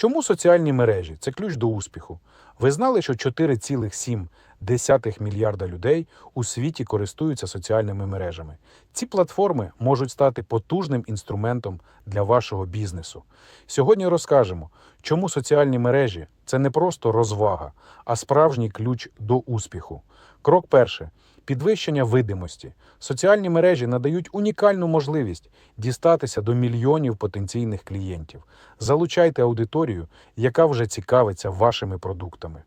Чому соціальні мережі це ключ до успіху? Ви знали, що 4,7 мільярда людей у світі користуються соціальними мережами. Ці платформи можуть стати потужним інструментом для вашого бізнесу. Сьогодні розкажемо, чому соціальні мережі це не просто розвага, а справжній ключ до успіху. Крок перший. Підвищення видимості. Соціальні мережі надають унікальну можливість дістатися до мільйонів потенційних клієнтів. Залучайте аудиторію, яка вже цікавиться вашими продуктами.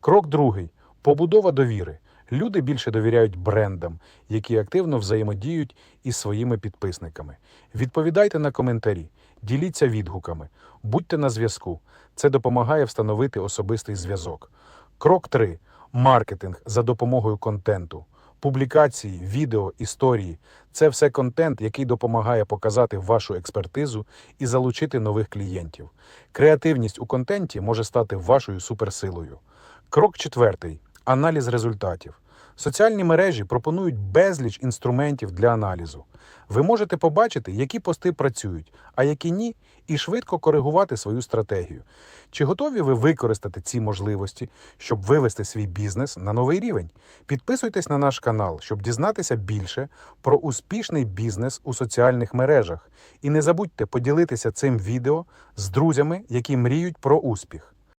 Крок другий побудова довіри. Люди більше довіряють брендам, які активно взаємодіють із своїми підписниками. Відповідайте на коментарі, діліться відгуками, будьте на зв'язку. Це допомагає встановити особистий зв'язок. Крок 3. Маркетинг за допомогою контенту. Публікації, відео, історії це все контент, який допомагає показати вашу експертизу і залучити нових клієнтів. Креативність у контенті може стати вашою суперсилою. Крок четвертий аналіз результатів. Соціальні мережі пропонують безліч інструментів для аналізу. Ви можете побачити, які пости працюють, а які ні, і швидко коригувати свою стратегію. Чи готові ви використати ці можливості, щоб вивести свій бізнес на новий рівень? Підписуйтесь на наш канал, щоб дізнатися більше про успішний бізнес у соціальних мережах. І не забудьте поділитися цим відео з друзями, які мріють про успіх.